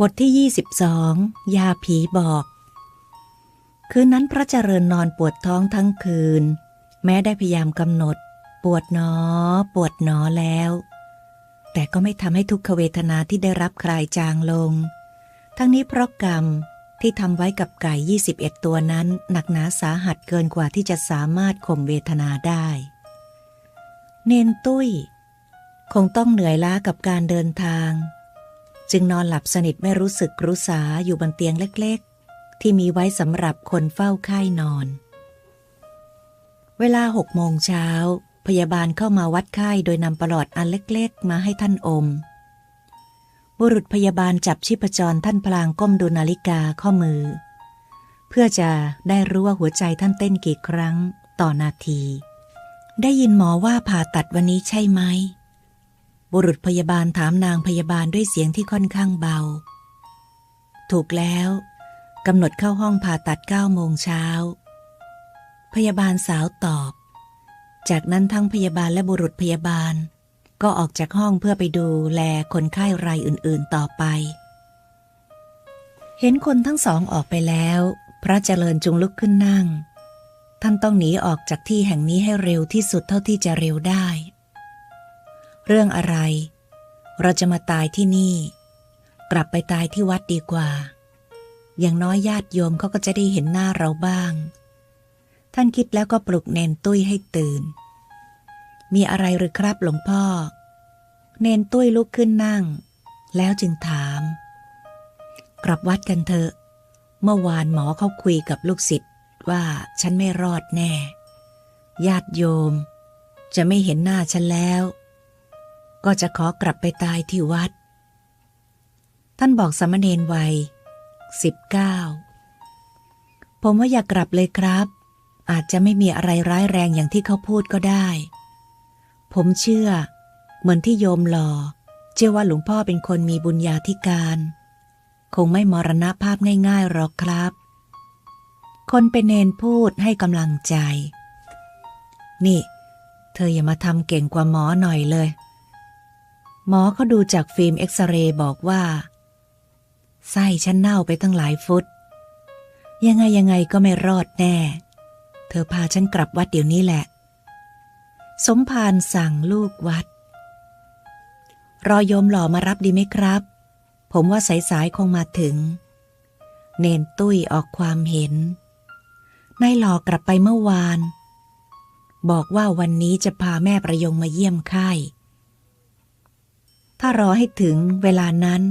บทที่ 22 ยาผีบอก คืนนั้นพระเจริญนอนปวดท้องทั้งคืน แม้ได้พยายามกำหนด ปวดหนอ ปวดหนอแล้ว แต่ก็ไม่ทำให้ทุกขเวทนาที่ได้รับคลายจางลง ทั้งนี้เพราะกรรมที่ทำไว้กับไก่ 21 ตัวนั้น หนักหนาสาหัสเกินกว่าที่จะสามารถข่มเวทนาได้ เนนตุ้ย คงต้องเหนื่อยล้ากับการเดินทาง จึงนอนหลับสนิทไม่รู้สึกรู้สาอยู่บนเตียงเล็กๆ ที่มีไว้สำหรับคนเฝ้าไข้นอน เวลาหกโมงเช้า พยาบาลเข้ามาวัดไข้โดยนำปลอดอันเล็กๆ มาให้ท่านอม บุรุษพยาบาลจับชีพจรท่านพลางก้มดูนาฬิกาข้อมือ เพื่อจะได้รู้ว่าหัวใจท่านเต้นกี่ครั้งต่อนาที ได้ยินหมอว่าผ่าตัดวันนี้ใช่ไหม บุรุษพยาบาลถามนางพยาบาลด้วยเสียงที่ค่อนข้างเบา ถูกแล้วกำหนดเข้าห้องผ่าตัดเก้าโมงเช้า พยาบาลสาวตอบ จากนั้นทั้งพยาบาลและบุรุษพยาบาล ก็ออกจากห้องเพื่อไปดูแลคนไข้รายอื่นๆต่อไป เห็นคนทั้งสองออกไปแล้ว พระเจริญจุงลุกขึ้นนั่ง ท่านต้องหนีออกจากที่แห่งนี้ให้เร็วที่สุดเท่าที่จะเร็วได้ เรื่องอะไร เราจะมาตายที่นี่ กลับไปตายที่วัดดีกว่า อย่างน้อยญาติโยมเขาก็จะได้เห็นหน้าเราบ้าง ท่านคิดแล้วก็ปลุกเนนตุ้ยให้ตื่น มีอะไรหรือครับหลวงพ่อ เนนตุ้ยลุกขึ้นนั่ง แล้วจึงถาม กลับวัดกันเถอะ เมื่อวานหมอเขาคุยกับลูกศิษย์ว่าฉันไม่รอดแน่ ญาติโยม จะไม่เห็นหน้าฉันแล้ว ก็จะขอกลับไปตายที่วัด ท่านบอกสามเณรวัยสิบเก้าผมว่าอย่ากลับเลยครับ อาจจะไม่มีอะไรร้ายแรงอย่างที่เขาพูดก็ได้ ผมเชื่อ เหมือนที่โยมหลอเชื่อว่าหลวงพ่อเป็นคนมีบุญญาธิการ คงไม่มรณภาพง่ายๆหรอกครับ คนเป็นเนนพูดให้กำลังใจ นี่ เธออย่ามาทำเก่งกว่าหมอหน่อยเลย มอเขาดูจากฟิล์มเอ็กซเรย์บอกว่า ไส้ฉันเน่าไปตั้งหลายฟุต ยังไงยังไงก็ไม่รอดแน่ เธอพาฉันกลับวัดเดี๋ยวนี้แหละ สมภารสั่งลูกวัด รอโยมหล่อมารับดีไหมครับ ผมว่าสายๆคงมาถึง เนนตุ้ยออกความเห็นนายหล่อกลับไปเมื่อวาน บอกว่าวันนี้จะพาแม่ประยงมาเยี่ยมไข้ ถ้ารอให้ถึงเวลานั้น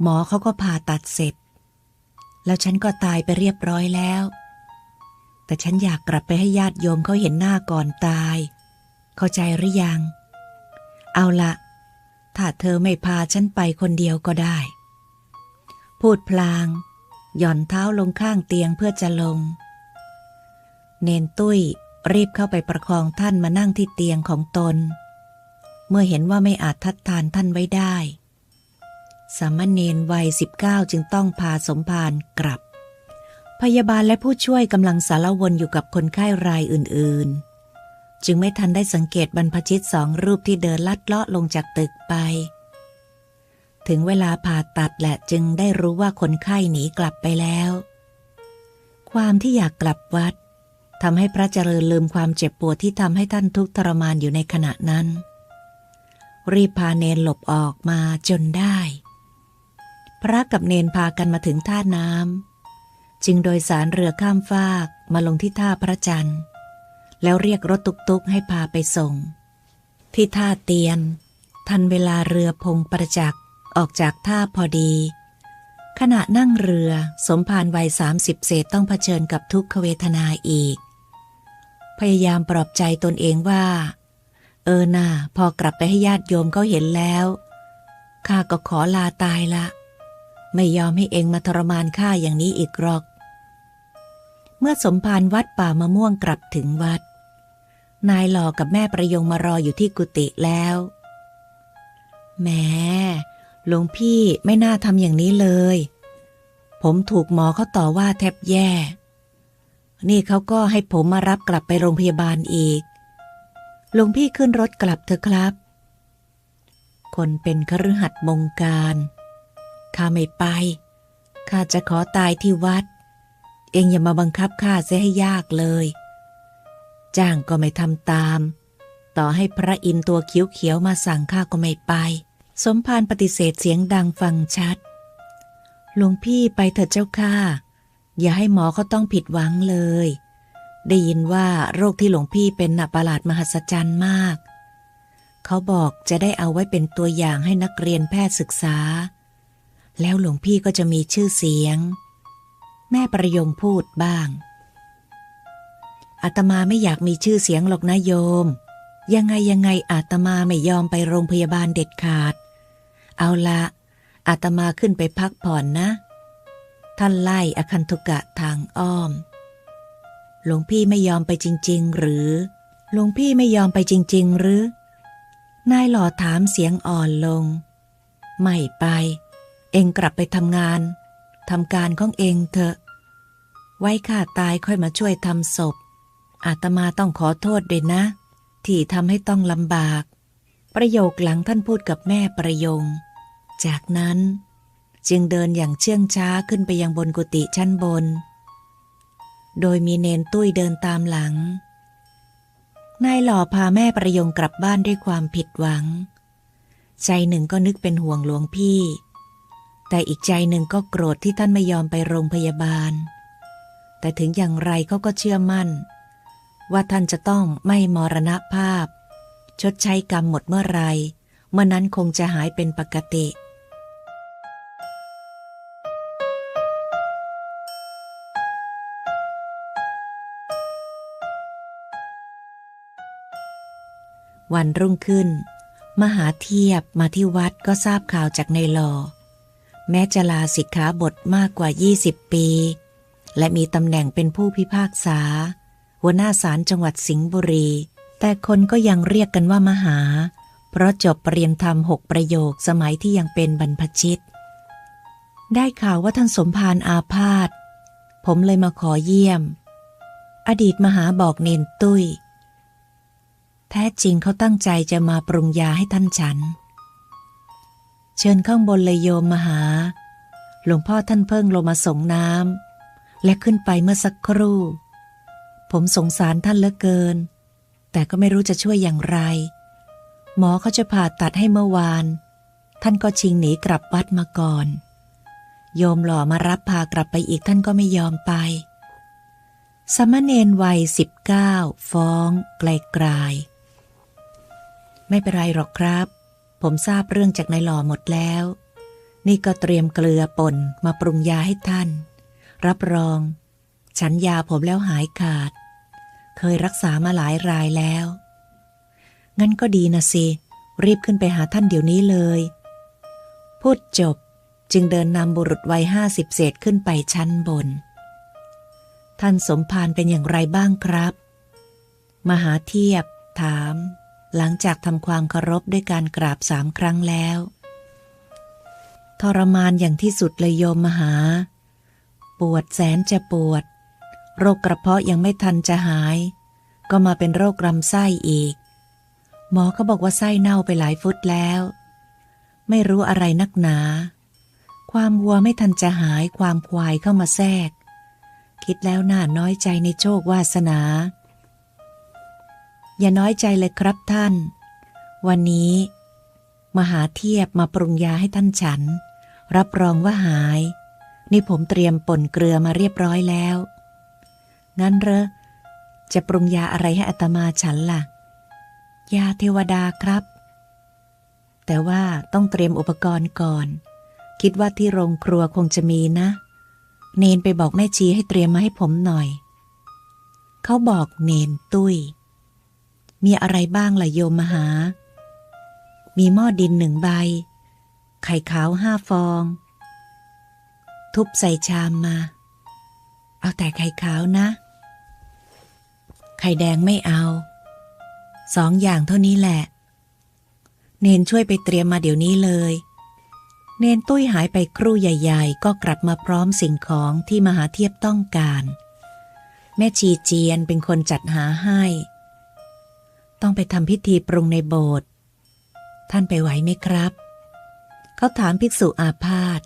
หมอเขาก็ผ่าตัดเสร็จ แล้วฉันก็ตายไปเรียบร้อยแล้ว แต่ฉันอยากกลับไปให้ญาติโยมเขาเห็นหน้าก่อนตาย เข้าใจหรือยัง เอาละถ้าเธอไม่พาฉันไปคนเดียวก็ได้ พูดพลาง หย่อนเท้าลงข้างเตียงเพื่อจะลง เนนตุ้ยรีบเข้าไปประคองท่านมานั่งที่เตียงของตน เมื่อเห็นว่าไม่อาจทัดทานท่านไว้ได้ สามเณรวัยสิบเก้าจึงต้องพาสมภารกลับ พยาบาลและผู้ช่วยกำลังสารวนอยู่กับคนไข้รายอื่น ๆ จึงไม่ทันได้สังเกตบรรพชิตสองรูปที่เดินลัดเลาะลงจากตึกไป ถึงเวลาผ่าตัดแหละจึงได้รู้ว่าคนไข้หนีกลับไปแล้ว ความที่อยากกลับวัดทำให้พระเจริญลืมความเจ็บปวดที่ทำให้ท่านทุกข์ทรมานอยู่ในขณะนั้น รีบพาเนนหลบออกมาจนได้ พระกับเนนพากันมาถึงท่าน้ำจึงโดยสารเรือข้ามฟากมาลงที่ท่าพระจันทร์ แล้วเรียกรถตุกๆให้พาไปส่ง ที่ท่าเตียน ทันเวลาเรือพงประจักษ์ออกจากท่าพอดี ขณะนั่งเรือสมภารวัยสามสิบเศษต้องเผชิญกับทุกขเวทนาอีก พยายามปลอบใจตนเองว่า เออน่าพอกลับไปให้ญาติโยมเขาเห็นแล้วข้าก็ขอลาตายละ ไม่ยอมให้เองมาทรมานข้าอย่างนี้อีกหรอก เมื่อสมภารวัดป่ามะม่วงกลับถึงวัด นายหล่อกับแม่ประยงมารออยู่ที่กุฏิแล้วแหมหลวงพี่ไม่น่าทำอย่างนี้เลย ผมถูกหมอเขาต่อว่าแทบแย่ นี่เขาก็ให้ผมมารับกลับไปโรงพยาบาลอีก หลวงพี่ขึ้นรถกลับเถอะครับ คนเป็นคฤหัสถ์มงการข้าไม่ไป ข้าจะขอตายที่วัด เองอย่ามาบังคับข้าเสียให้ยากเลย จ้างก็ไม่ทำตาม ต่อให้พระอินตัวเขียวๆมาสั่งข้าก็ไม่ไป สมภารปฏิเสธเสียงดังฟังชัด หลวงพี่ไปเถิดเจ้าค่ะอย่าให้หมอเขาต้องผิดหวังเลย ได้ยินว่าโรคที่หลวงพี่เป็นน่ะประหลาดมหัศจรรย์มาก เขาบอกจะได้เอาไว้เป็นตัวอย่างให้นักเรียนแพทย์ศึกษา แล้วหลวงพี่ก็จะมีชื่อเสียง แม่ประยงพูดบ้างอาตมาไม่อยากมีชื่อเสียงหรอกนะโยม ยังไงยังไงอาตมาไม่ยอมไปโรงพยาบาลเด็ดขาด เอาละอาตมาขึ้นไปพักผ่อนนะ ท่านไล่อคันตุกะทางอ้อม หลวงพี่ไม่ยอมไปจริง ๆ หรือ หลวงพี่ไม่ยอมไปจริง ๆ หรือ นายหล่อถามเสียงอ่อนลง ไม่ไป เองกลับไปทำงานทำการของเองเถอะ ไว้ข้าตายค่อยมาช่วยทำศพ อาตมาต้องขอโทษด้วยนะ ที่ทำให้ต้องลำบาก ประโยคหลังท่านพูดกับแม่ประยง จากนั้น จึงเดินอย่างเชื่องช้าขึ้นไปยังบนกุฏิชั้นบน โดยมีเนนตุ้ยเดินตามหลัง นายหล่อพาแม่ประยงกลับบ้านด้วยความผิดหวัง ใจหนึ่งก็นึกเป็นห่วงหลวงพี่ แต่อีกใจหนึ่งก็โกรธที่ท่านไม่ยอมไปโรงพยาบาล แต่ถึงอย่างไรเขาก็เชื่อมั่น ว่าท่านจะต้องไม่มรณภาพ ชดใช้กรรมหมดเมื่อไร เมื่อนั้นคงจะหายเป็นปกติ วันรุ่งขึ้น มหาเทียบมาที่วัดก็ทราบข่าวจากในหลอ แม้จะลาสิกขาบทมากกว่า 20 ปี และมีตำแหน่งเป็นผู้พิพากษา หัวหน้าศาลจังหวัดสิงห์บุรี แต่คนก็ยังเรียกกันว่ามหา เพราะจบปรริญญาธรรมหกประโยคสมัยที่ยังเป็นบรรพชิต ได้ข่าวว่าท่านสมภารอาพาธผมเลยมาขอเยี่ยม อดีตมหาบอกเนนตุ้ย แท้จริงเขาตั้งใจจะมาปรุงยาให้ท่านฉัน เชิญข้างบนเลยโยมมหา หลวงพ่อท่านเพิ่งลงมาส่งน้ำและขึ้นไปเมื่อสักครู่ ผมสงสารท่านเหลือเกิน แต่ก็ไม่รู้จะช่วยอย่างไร หมอเขาจะผ่าตัดให้เมื่อวาน ท่านก็ชิงหนีกลับวัดมาก่อน โยมหล่อมารับพากลับไปอีกท่านก็ไม่ยอมไปสมณเณรวัยสิบเก้าฟ้องไกลๆ ไม่เป็นไรหรอกครับ ผมทราบเรื่องจากนายหล่อหมดแล้ว นี่ก็เตรียมเกลือป่นมาปรุงยาให้ท่าน รับรอง ฉันยาผมแล้วหายขาด เคยรักษามาหลายรายแล้ว งั้นก็ดีนะสิ รีบขึ้นไปหาท่านเดี๋ยวนี้เลย พูดจบจึงเดินนำบุรุษวัยห้าสิบเศษขึ้นไปชั้นบน ท่านสมภารเป็นอย่างไรบ้างครับ มหาเทียบถาม หลังจากทำความเคารพด้วยการกราบสามครั้งแล้ว ทรมานอย่างที่สุดเลยโยมมหา ปวดแสนจะปวด โรคกระเพาะยังไม่ทันจะหาย ก็มาเป็นโรคลำไส้อีก หมอก็บอกว่าไส้เน่าไปหลายฟุตแล้ว ไม่รู้อะไรนักหนา ความวัวไม่ทันจะหายความควายเข้ามาแทรก คิดแล้วน่าน้อยใจในโชควาสนา อย่าน้อยใจเลยครับท่าน วันนี้ มหาเทียบมาปรุงยาให้ท่านฉัน รับรองว่าหาย นี่ผมเตรียมป่นเกลือมาเรียบร้อยแล้ว งั้นเหรอ จะปรุงยาอะไรให้อัตมาฉันล่ะ ยาเทวดาครับ แต่ว่าต้องเตรียมอุปกรณ์ก่อน คิดว่าที่โรงครัวคงจะมีนะ เนนไปบอกแม่ชีให้เตรียมมาให้ผมหน่อย เขาบอกเนนตุ้ย มีอะไรบ้างล่ะโยมมหา มีหม้อดินหนึ่งใบ ไข่ขาวห้าฟอง ทุบใส่ชามมา เอาแต่ไข่ขาวนะ ไข่แดงไม่เอา สองอย่างเท่านี้แหละ เนนช่วยไปเตรียมมาเดี๋ยวนี้เลย เนนตุ้ยหายไปครู่ใหญ่ ๆ ก็กลับมาพร้อมสิ่งของที่มหาเทียบต้องการ แม่ชีเจียนเป็นคนจัดหาให้ ต้องไปทำพิธีปรุงในโบสถ์ท่านไปไหวไหมครับ เขาถามภิกษุอาพาธ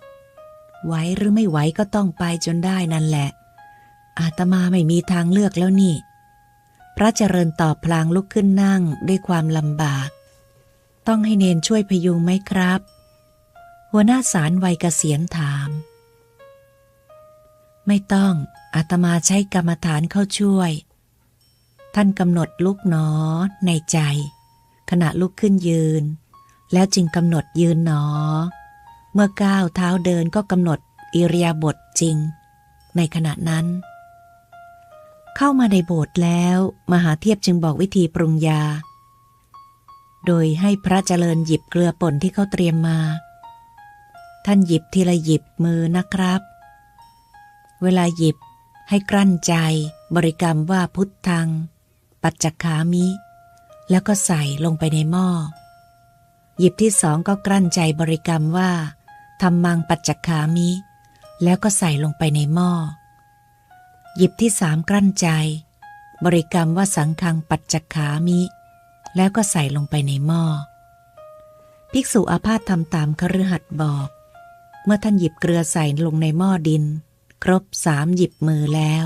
ไหวหรือไม่ไหวก็ต้องไปจนได้นั่นแหละ อาตมาไม่มีทางเลือกแล้วนี่ พระเจริญตอบพลางลุกขึ้นนั่งด้วยความลำบาก ต้องให้เนนช่วยพยุงไหมครับ หัวหน้าสารวัยเกษียณถาม ไม่ต้องอาตมาใช้กรรมฐานเข้าช่วย ท่านกำหนดลุกหนอในใจ ขณะลุกขึ้นยืน แล้วจึงกำหนดยืนหนอ เมื่อก้าวเท้าเดินก็กำหนดอิริยาบถจริง ในขณะนั้น เข้ามาในโบสถ์แล้ว มหาเทียบจึงบอกวิธีปรุงยา โดยให้พระเจริญหยิบเกลือป่นที่เขาเตรียมมา ท่านหยิบทีละหยิบมือนะครับ เวลาหยิบให้กลั้นใจบริกรรมว่าพุทธัง ปัจจคามิ แล้วก็ใส่ลงไปในหม้อ หยิบที่สองก็กลั้นใจบริกรรมว่าธรรมังปัจจคามิ แล้วก็ใส่ลงไปในหม้อ หยิบที่สามกลั้นใจ บริกรรมว่าสังคังปัจจคามิ แล้วก็ใส่ลงไปในหม้อ ภิกษุอาพาธทำตามคฤหัสถ์บอก เมื่อท่านหยิบเกลือใส่ลงในหม้อดิน ครบสามหยิบมือแล้ว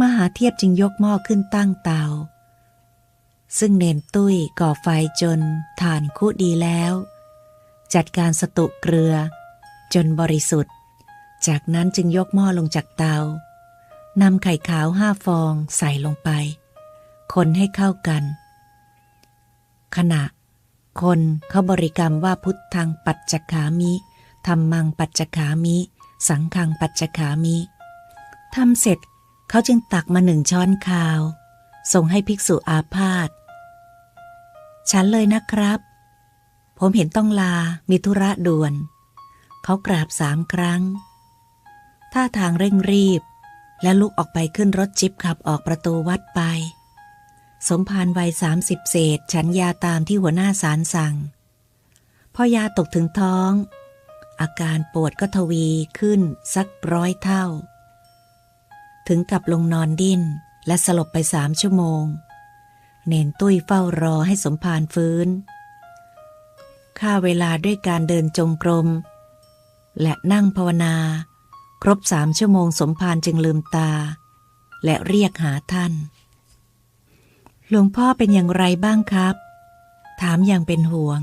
มหาเทียบจึงยกหม้อขึ้นตั้งเตา ซึ่งเนนตุ้ยก่อไฟจนฐานคุดีแล้ว จัดการสตุเกลือ จนบริสุทธิ์ จากนั้นจึงยกหม้อลงจากเตานำไข่ขาวห้าฟองใส่ลงไป คนให้เข้ากัน ขณะ คนเขาบริกรรมว่าพุทธังปัจจคามิธรรมังปัจจคามิ สังฆังปัจจคามิทำเสร็จ เขาจึงตักมาหนึ่งช้อนข้าว ส่งให้ภิกษุอาพาธ ฉันเลยนะครับ ผมเห็นต้องลา มีธุระด่วน เขากราบสามครั้ง ท่าทางเร่งรีบ และลุกออกไปขึ้นรถจิบขับออกประตูวัดไป สมภารวัยสามสิบเศษ ฉันยาตามที่หัวหน้าสารสั่ง พอยาตกถึงท้อง อาการปวดก็ทวีขึ้นสักร้อยเท่า ถึงกับลงนอนดิ้น และสลบไปสามชั่วโมง เนนตุ้ยเฝ้ารอให้สมภารฟื้นค่าเวลาด้วยการเดินจงกรม และนั่งภาวนา ครบสามชั่วโมงสมภารจึงลืมตา และเรียกหาท่าน หลวงพ่อเป็นอย่างไรบ้างครับ ถามอย่างเป็นห่วง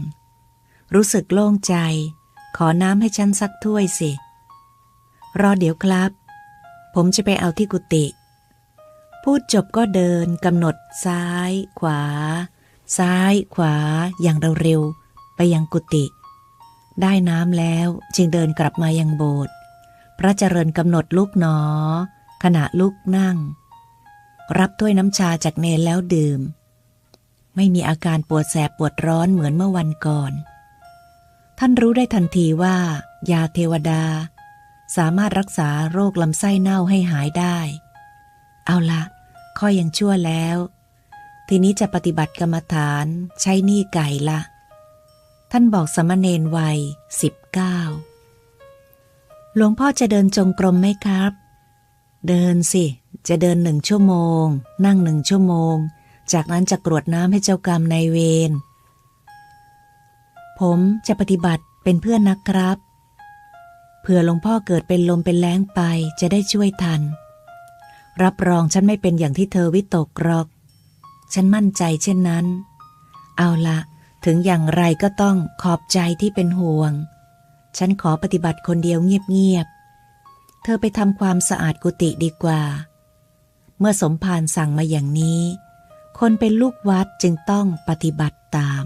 รู้สึกโล่งใจ ขอน้ำให้ฉันสักถ้วยสิ รอเดี๋ยวครับ ผมจะไปเอาที่กุฏิพูดจบก็เดินกำหนดซ้าย ขวา ซ้าย ขวา อย่างเร็วๆไปยังกุฏิได้น้ำแล้วจึงเดินกลับมายังโบสถ์พระเจริญกำหนดลุกหนอ ขณะลุกนั่ง รับถ้วยน้ำชาจากเนนแล้วดื่ม ไม่มีอาการปวดแสบปวดร้อนเหมือนเมื่อวันก่อน ท่านรู้ได้ทันทีว่า ยาเทวดา สามารถรักษาโรคลำไส้เน่าให้หายได้ เอาละข้อยังชั่วแล้ว ทีนี้จะปฏิบัติกรรมฐานใช้หนี้ไก่ละ ท่านบอกสมณเณรวัยสิบเก้าหลวงพ่อจะเดินจงกรมไหมครับ เดินสิ จะเดินหนึ่งชั่วโมง นั่งหนึ่งชั่วโมง จากนั้นจะกรวดน้ำให้เจ้ากรรมในายเวร ผมจะปฏิบัติเป็นเพื่อนนะครับ เผื่อหลวงพ่อเกิดเป็นลมเป็นแรงไปจะได้ช่วยทัน รับรองฉันไม่เป็นอย่างที่เธอวิตกหรอก ฉันมั่นใจเช่นนั้น เอาละถึงอย่างไรก็ต้องขอบใจที่เป็นห่วง ฉันขอปฏิบัติคนเดียวเงียบๆ เธอไปทำความสะอาดกุฏิดีกว่า เมื่อสมภารสั่งมาอย่างนี้ คนเป็นลูกวัดจึงต้องปฏิบัติตาม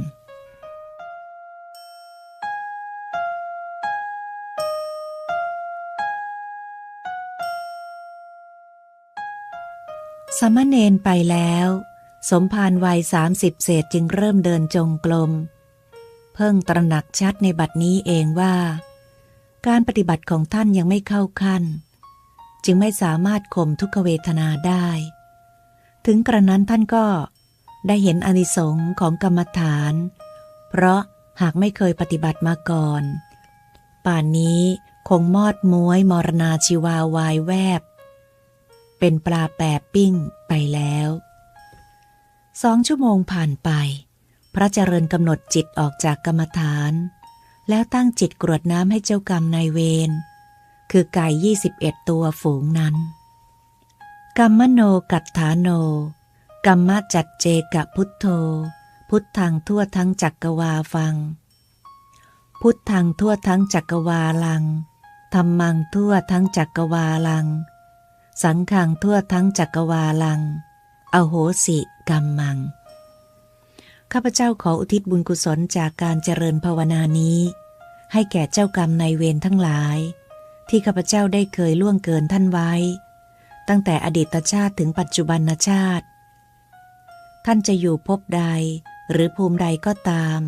สามเณรไปแล้ว สมภารวัยสามสิบเศษจึงเริ่มเดินจงกรมเพิ่งตระหนักชัดในบัดนี้เองว่า การปฏิบัติของท่านยังไม่เข้าขั้น จึงไม่สามารถข่มทุกขเวทนาได้ ถึงกระนั้นท่านก็ได้เห็นอนิสงส์ของกรรมฐาน เพราะหากไม่เคยปฏิบัติมาก่อน ป่านนี้คงมอดม้วยมรณาชีวาวายแวบ เป็นปลาแปบปิ้งไปแล้วสองชั่วโมงผ่านไป พระเจริญกำหนดจิตออกจากกรรมฐาน แล้วตั้งจิตกรวดน้ำให้เจ้ากรรมนายเวรคือไก่ 21 ตัวฝูงนั้นกัมมโนกัตถาโนกัมมจัดเจกะพุทโธ พุทธังทั่วทั้งจักรวาฟัง พุทธังทั่วทั้งจักรวาลังธรรมังทั่วทั้งจักกรวาลัง สังขังทั่วทั้งจักรวาลัง อโหสิกรรมัง ข้าพเจ้าขออุทิศบุญกุศลจากการเจริญภาวนานี้ ให้แก่เจ้ากรรมนายเวรทั้งหลาย ที่ข้าพเจ้าได้เคยล่วงเกินท่านไว้ ตั้งแต่อดีตชาติถึงปัจจุบันชาติ ท่านจะอยู่ภพใดหรือภูมิใดก็ตาม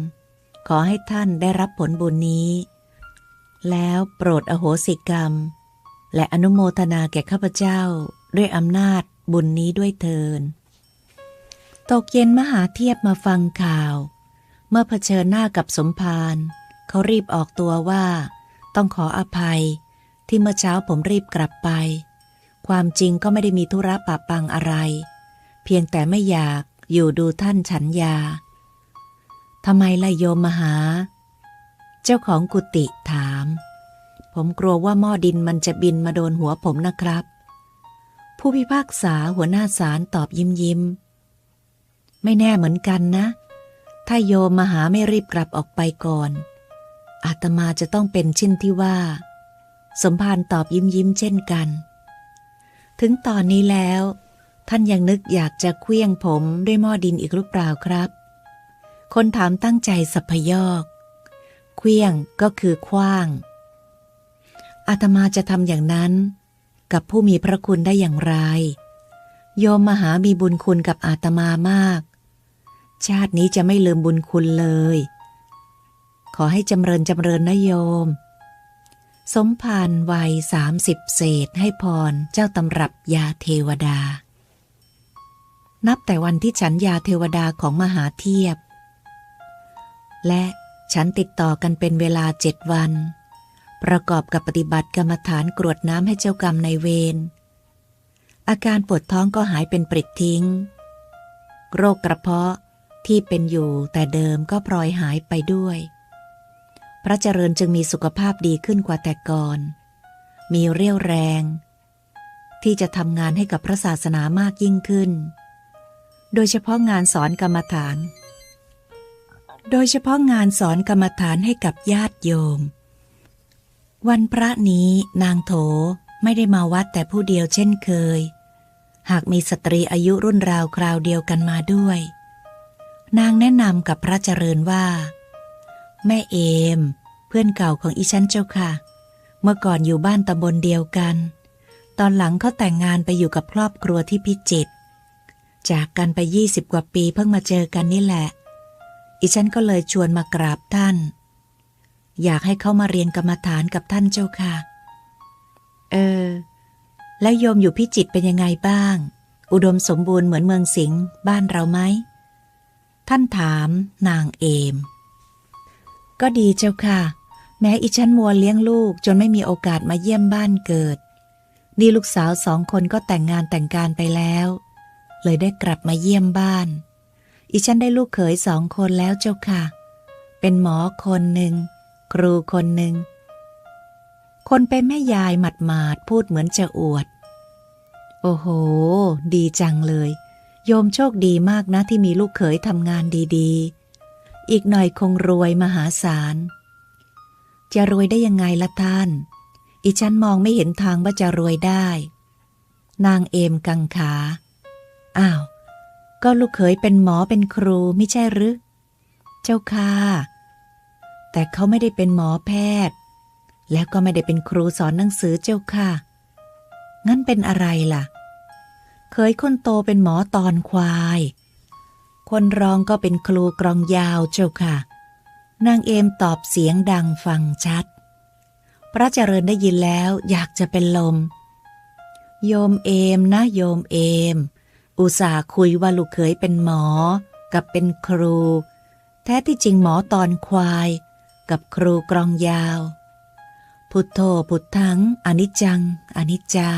ขอให้ท่านได้รับผลบุญนี้ แล้วโปรดอโหสิกรรม และอนุโมทนาแก่ข้าพเจ้าด้วยอำนาจบุญนี้ด้วยเทิน ตกเย็นมหาเทียบมาฟังข่าว เมื่อเผชิญหน้ากับสมภารเขารีบออกตัวว่า ต้องขออภัย ที่เมื่อเช้าผมรีบกลับไป ความจริงก็ไม่ได้มีธุระปะปังอะไร เพียงแต่ไม่อยากอยู่ดูท่านฉันยาทำไมล่ะโยมมหา เจ้าของกุฏิถาม ผมกลัวว่าหม้อดินมันจะบินมาโดนหัวผมนะครับ ผู้พิพากษาหัวหน้าศาลตอบยิ้มยิ้ม ไม่แน่เหมือนกันนะ ถ้าโยมมาหาไม่รีบกลับออกไปก่อน อาตมาจะต้องเป็นชิ้นที่ว่า สมภารตอบยิ้มยิ้มเช่นกัน ถึงตอนนี้แล้ว ท่านยังนึกอยากจะเคลี้ยงผมด้วยหม้อดินอีกหรือเปล่าครับ คนถามตั้งใจสัพยอกเคลี้ยงก็คือคว้าง อาตมาจะทำอย่างนั้น กับผู้มีพระคุณได้อย่างไร โยมมหามีบุญคุณกับอาตมามาก ชาตินี้จะไม่ลืมบุญคุณเลย ขอให้จำเริญจำเริญนะโยม สมภารวัยสามสิบเศษให้พรเจ้าตำรับยาเทวดา นับแต่วันที่ฉันยาเทวดาของมหาเทียบ และฉันติดต่อกันเป็นเวลาเจ็ดวัน ประกอบกับปฏิบัติกรรมฐานกรวดน้ำให้เจ้ากรรมในเวร อาการปวดท้องก็หายเป็นปริดทิ้ง โรคกระเพาะที่เป็นอยู่แต่เดิมก็พลอยหายไปด้วย พระเจริญจึงมีสุขภาพดีขึ้นกว่าแต่ก่อน มีเรี่ยวแรง ที่จะทำงานให้กับพระศาสนามากยิ่งขึ้น โดยเฉพาะงานสอนกรรมฐาน โดยเฉพาะงานสอนกรรมฐานให้กับญาติโยม วันพระนี้นางโถไม่ได้มาวัดแต่ผู้เดียวเช่นเคย หากมีสตรีอายุรุ่นราวคราวเดียวกันมาด้วย นางแนะนำกับพระเจริญว่า แม่เอม เพื่อนเก่าของอีฉันเจ้าค่ะ เมื่อก่อนอยู่บ้านตำบลเดียวกัน ตอนหลังเขาแต่งงานไปอยู่กับครอบครัวที่พิจิตรจากกันไปยี่สิบกว่าปีเพิ่งมาเจอกันนี่แหละ อีฉันก็เลยชวนมากราบท่าน อยากให้เขามาเรียนกรรมฐานกับท่านเจ้าค่ะ เออ แล้วโยมอยู่พิจิตรเป็นยังไงบ้าง อุดมสมบูรณ์เหมือนเมืองสิงห์บ้านเราไหม ท่านถามนางเอม ก็ดีเจ้าค่ะ แม้อีฉันมัวเลี้ยงลูกจนไม่มีโอกาสมาเยี่ยมบ้านเกิด นี่ลูกสาวสองคนก็แต่งงานแต่งการไปแล้ว เลยได้กลับมาเยี่ยมบ้านอีฉันได้ลูกเขยสองคนแล้วเจ้าค่ะ เป็นหมอคนหนึ่ง ครูคนหนึ่ง คนเป็นแม่ยายหมัดหมาดพูดเหมือนจะอวด โอ้โห ดีจังเลย โยมโชคดีมากนะที่มีลูกเขยทำงานดีๆ อีกหน่อยคงรวยมหาศาล จะรวยได้ยังไงละท่าน อีฉันมองไม่เห็นทางว่าจะรวยได้ นางเอมกังขา อ้าว ก็ลูกเขยเป็นหมอเป็นครูไม่ใช่หรือ เจ้าค่ะ แต่เขาไม่ได้เป็นหมอแพทย์ แล้วก็ไม่ได้เป็นครูสอนหนังสือเจ้าค่ะ งั้นเป็นอะไรล่ะ เคยคนโตเป็นหมอตอนควาย คนรองก็เป็นครูกรองยาวเจ้าค่ะ นางเอมตอบเสียงดังฟังชัด พระเจริญได้ยินแล้วอยากจะเป็นลม โยมเอมนะโยมเอม อุตส่าห์คุยว่าลูกเขยเป็นหมอ กับเป็นครู แท้ที่จริงหมอตอนควาย กับครูกรองยาว พุทโธพุทธังอนิจจัง อนิจจา